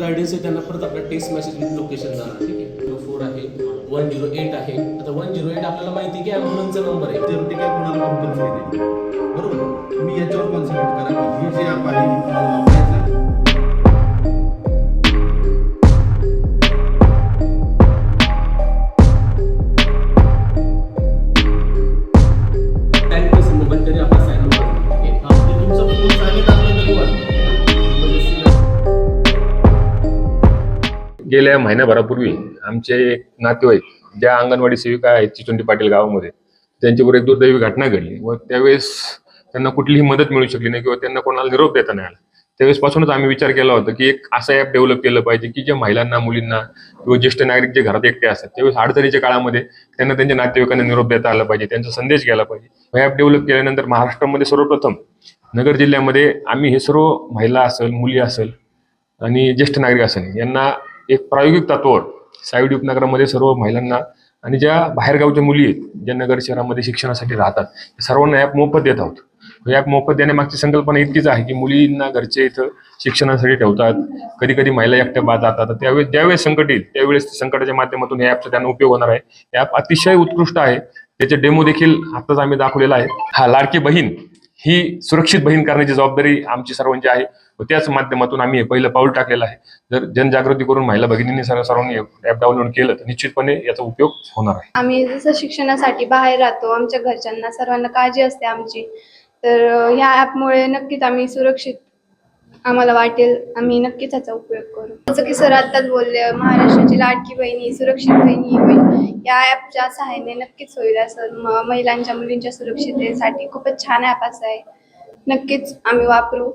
Guidance आहे त्यांना परत आपला टेस्ट मेसेज विथ लोकेशन जाणार ठीक आहे? झिरो फोर आहे वन झिरो एट आहे. आता वन झिरो एट आपल्याला माहिती आहे की ॲम्ब्युलन्सचा नंबर आहे. तर ते काय कोणाला कंपल्सरी नाही. बरोबर? मी याच्यावर कॉन्सन्ट्रेट करा की हे जे ॲप आहे. गेल्या महिन्याभरापूर्वी आमचे एक नातेवाईक ज्या अंगणवाडी सेविका आहेत चिचुंडी पाटील गावामध्ये त्यांच्यावर एक दुर्दैवी घटना घडली व त्यावेळेस त्यांना कुठलीही मदत मिळू शकली नाही किंवा त्यांना कोणाला निरोप देता नाही आला. त्यावेळेसपासूनच आम्ही विचार केला होता की एक असं ॲप डेव्हलप केलं पाहिजे की जे महिलांना मुलींना किंवा ज्येष्ठ नागरिक जे घरात एकटे असतात त्यावेळेस अडचणीच्या काळामध्ये त्यांना त्यांच्या नातेवाईकांना निरोप देता आला पाहिजे त्यांचा संदेश गेला पाहिजे. ॲप डेव्हलप केल्यानंतर महाराष्ट्रामध्ये सर्वप्रथम नगर जिल्ह्यामध्ये आम्ही हे सर्व महिला असेल मुली असेल आणि ज्येष्ठ नागरिक असेल यांना एक प्रायोगिक तत्वावर साईड उपनगरामध्ये सर्व महिलांना आणि ज्या बाहेरगावच्या मुली आहेत ज्या नगर शहरामध्ये शिक्षणासाठी राहतात त्या सर्वांना ॲप मोफत देत आहोत. ॲप मोफत देण्यामागची संकल्पना इतकीच आहे की मुलींना घरचे इथं शिक्षणासाठी ठेवतात. कधी कधी महिला एकट्या बाद जातात. त्यावेळेस ज्यावेळेस संकट येईल त्यावेळेस संकटाच्या माध्यमातून या ॲपचा त्यांना उपयोग होणार आहे. हे ॲप अतिशय उत्कृष्ट आहे. त्याचे डेमो देखील आताच आम्ही दाखवलेला आहे. हा लाडकी बहीण ही सुरक्षित बहीण करण्याची जबाबदारी आमची सर्वांची आहे. व त्याच माध्यमातून आम्ही हे पहिलं पाऊल टाकलेलं आहे. जर जनजागृती करून महिला भगिनींनी सर्व सर्वांनी ऍप डाउनलोड केलं तर निश्चितपणे याचा उपयोग होणार आहे. आम्ही जसं शिक्षणासाठी बाहेर राहतो आमच्या घरच्यांना सर्वांना काळजी असते आमची. तर ह्या ॲपमुळे नक्कीच आम्ही सुरक्षित आम्हाला वाटेल आम्ही नक्कीच याचा उपयोग करू. जसं की सर आत्ताच बोलले महाराष्ट्राची लाडकी बहिणी सुरक्षित बहिणी होईल. या ॲपच्या सहाय्याने नक्कीच होईल असं. महिलांच्या मुलींच्या सुरक्षिततेसाठी खूपच छान ॲप असं आहे. नक्कीच आम्ही वापरू.